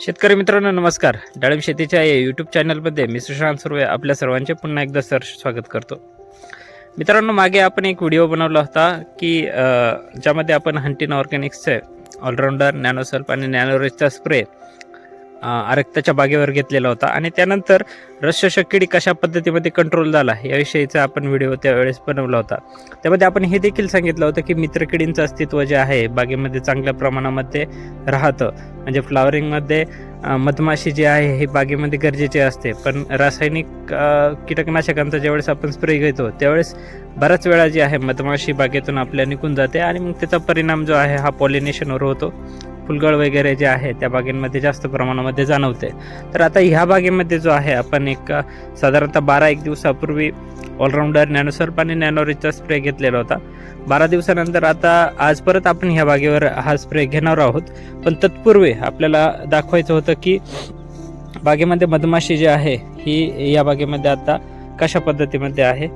शेतकरी मित्रांनो नमस्कार. डाळिंब शेतीच्या या यूट्यूब चॅनलमध्ये मी सुशांत सुर्वे आपल्या सर्वांचे पुन्हा एकदा सर स्वागत करतो. मित्रांनो मागे आपण एक व्हिडिओ बनवला होता की ज्यामध्ये आपण हंटीन ऑर्गॅनिक्सचे ऑलराऊंडर नॅनोसल्प आणि नॅनोरेजचा स्प्रे आरक्ताच्या बागेवर घेतलेला होता. आणि त्यानंतर रसशोषक किडी कशा पद्धतीमध्ये कंट्रोल झाला याविषयीचा आपण व्हिडिओ त्यावेळेस बनवला होता. त्यामध्ये आपण हे देखील सांगितलं होतं की मित्रकिडींचं अस्तित्व जे आहे बागेमध्ये चांगल्या प्रमाणामध्ये राहतं. म्हणजे फ्लावरिंगमध्ये मधमाशी जी आहे हे बागेमध्ये गरजेचे असते. पण रासायनिक कीटकनाशकांचा ज्यावेळेस आपण स्प्रे घेतो त्यावेळेस बऱ्याच वेळा जी आहे मधमाशी बागेतून आपल्या निघून जाते. आणि मग त्याचा परिणाम जो आहे हा पॉलिनेशनवर होतो. फुलगळ वगैरे जे आहे त्या बागेमध्ये जास्त प्रमाणामध्ये जाणवते. तर आता ह्या बागेमध्ये जो आहे आपण एक साधारणतः बारा एक दिवसापूर्वी ऑलराऊंडर नॅनोसर्प आणि नॅनोरिचचा स्प्रे घेतलेला होता. बारा दिवसानंतर आता आज परत आपण ह्या बागेवर हा स्प्रे घेणार आहोत. पण तत्पूर्वी आपल्याला दाखवायचं होतं की बागेमध्ये मधमाशी जी आहे ही या बागेमध्ये आता कशा पद्धतीमध्ये आहे?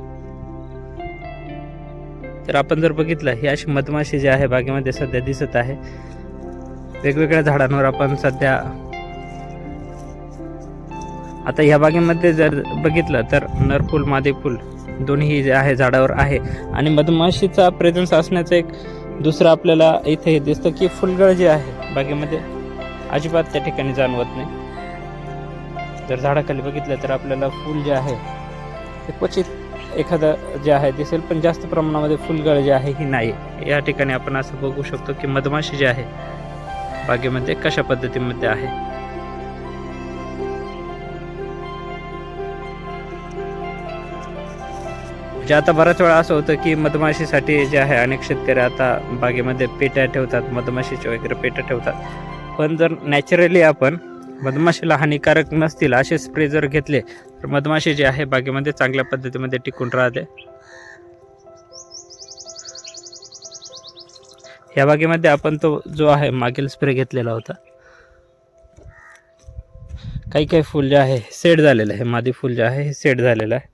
तर आपण जर बघितलं ही अशी मधमाशी जी आहे बागेमध्ये सध्या दिसत आहे. वेगवेगळ्या झाडांवर आपण सध्या आता ह्या बागेमध्ये जर बघितलं तर नरफूल मादी दोन्ही जे आहे झाडावर आहे. आणि मधमाशीचा प्रेझन्स असण्याचं एक दुसरं आपल्याला इथे हे दिसतं की फुलगळ जे आहे बागेमध्ये अजिबात त्या ठिकाणी जाणवत नाही. जर झाडाखाली बघितलं तर आपल्याला फूल जे आहे ते क्वचित एखादं जे आहे दिसेल पण जास्त प्रमाणामध्ये फुलगळ जे आहे ही नाही. या ठिकाणी आपण असं बघू शकतो की मधमाशी जी आहे बागेमध्ये कशा पद्धतीमध्ये आहे? म्हणजे आता बऱ्याच वेळा असं होतं की मधमाशीसाठी जे आहे अनेक शेतकरी आता बागेमध्ये पेट्या ठेवतात मधमाशीच्या वगैरे पेट्या ठेवतात. पण जर नॅचरली आपण मधमाशीला हानिकारक नसतील असे स्प्रे जर घेतले तर मधमाशी जे आहे बागेमध्ये चांगल्या पद्धतीमध्ये टिकून राहते. ह्या बागेमध्ये आपण तो जो आहे मागील स्प्रे घेतलेला होता. काही काही फुल जे आहे सेट झालेलं आहे. मादी फुल जे आहे हे सेट झालेलं आहे.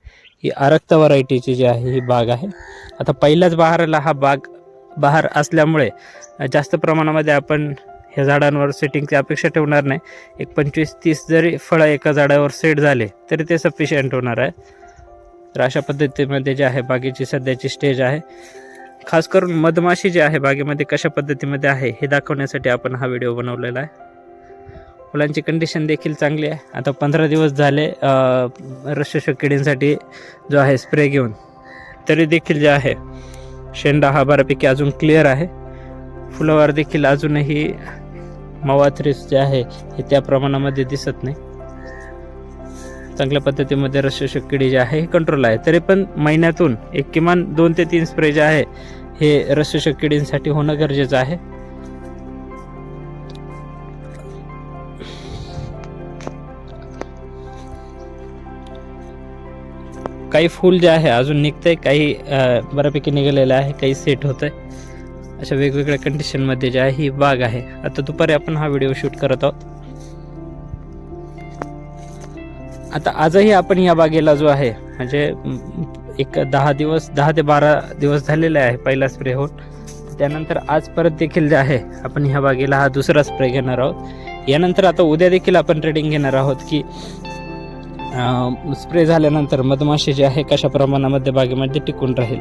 ही आरक्त व्हरायटीची जी आहे ही बाग आहे. आता पहिल्याच बहाराला हा बाग बहार असल्यामुळे जास्त प्रमाणामध्ये आपण ह्या झाडांवर सेटिंगची अपेक्षा ठेवणार नाही. एक पंचवीस तीस जरी फळं एका झाडावर सेट झाले तरी ते सफिशियंट होणार आहे. तर अशा पद्धतीमध्ये जे आहे बागेची सध्याची स्टेज आहे. खास करून मधमाशी जी आहे बागेमध्ये कशा पद्धतीमध्ये आहे हे दाखवण्यासाठी आपण हा व्हिडिओ बनवलेला आहे. फुलांची कंडिशन देखील चांगली आहे. आता पंधरा दिवस झाले रसशोषक किडींसाठी जो आहे स्प्रे घेऊन तरी देखील जे आहे शेंडा हा बऱ्यापैकी अजून क्लिअर आहे. फुलावर देखील अजूनही मावा जे आहे हे त्या प्रमाणामध्ये दिसत नाही. चांगल्या पद्धतीमध्ये रसशोषक किडी जे आहे हे कंट्रोल आहे. तरी पण महिन्यातून एक किमान दोन ते तीन स्प्रे जे आहे हे रसशोषक किडींसाठी होणं गरजेचं आहे. काही फूल जे आहे अजून निघतंय. काही बऱ्यापैकी निघालेलं आहे काही सेट होत आहे अशा वेगवेगळ्या कंडिशनमध्ये जे आहे ही बाग आहे. आता दुपारी आपण हा व्हिडिओ शूट करत आहोत. आता आजही आपण या बागेला जो आहे म्हणजे एक दहा दिवस दहा ते बारा दिवस झालेले आहे पहिला स्प्रे होऊन. त्यानंतर आज परत देखील जे आहे आपण ह्या बागेला हा दुसरा स्प्रे घेणार आहोत. यानंतर आता उद्या देखील आपण ट्रेडिंग घेणार आहोत की स्प्रे झाल्यानंतर मधमाशी जे आहे कशा प्रमाणामध्ये बागेमध्ये टिकून राहील.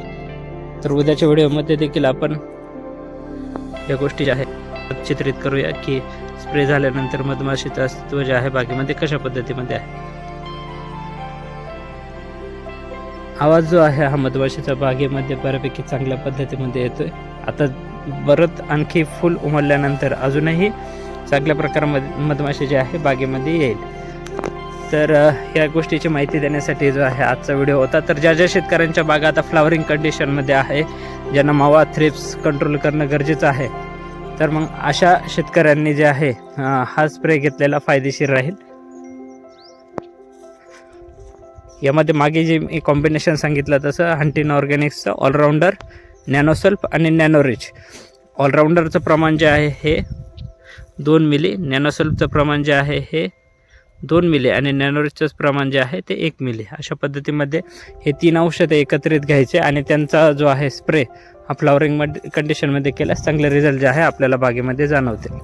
तर उद्याच्या व्हिडिओमध्ये देखील आपण या गोष्टी ज्या आहेत चित्रित करूया की स्प्रे झाल्यानंतर मधमाशीचं अस्तित्व जे आहे बागेमध्ये कशा पद्धतीमध्ये आहे. आवाज जो आहे हा मधमाशीचा बागेमध्ये बऱ्यापैकी चांगल्या पद्धतीमध्ये येतोय. आता परत आणखी फुल उमलल्यानंतर अजूनही चांगल्या प्रकारामध्ये मधमाशी जे आहे बागेमध्ये येईल. तर या गोष्टीची माहिती देण्यासाठी जो आहे आजचा व्हिडिओ होता. तर ज्या ज्या शेतकऱ्यांच्या बागा आता फ्लावरिंग कंडिशनमध्ये आहे ज्यांना मावा थ्रिप्स कंट्रोल करणं गरजेचं आहे तर मग अशा शेतकऱ्यांनी जे आहे हा स्प्रे घेतलेला फायदेशीर राहील. यामध्ये मागे जे मी कॉम्बिनेशन सांगितलं तसं हंटिन ऑर्गॅनिक्सचं ऑलराऊंडर नॅनोसल्फ आणि नॅनोरिच ऑलराऊंडरचं प्रमाण जे आहे हे दोन मिली नॅनोसल्फचं प्रमाण जे आहे हे दोन मिली आणि नॅनोरिचचं प्रमाण जे आहे ते एक मिली. अशा पद्धतीमध्ये हे तीन औषधं एकत्रित घ्यायचे आणि त्यांचा जो आहे स्प्रे हा फ्लॉवरिंगमध्ये कंडिशनमध्ये केल्यास चांगले रिझल्ट जे आहे आपल्याला बागेमध्ये जाणवते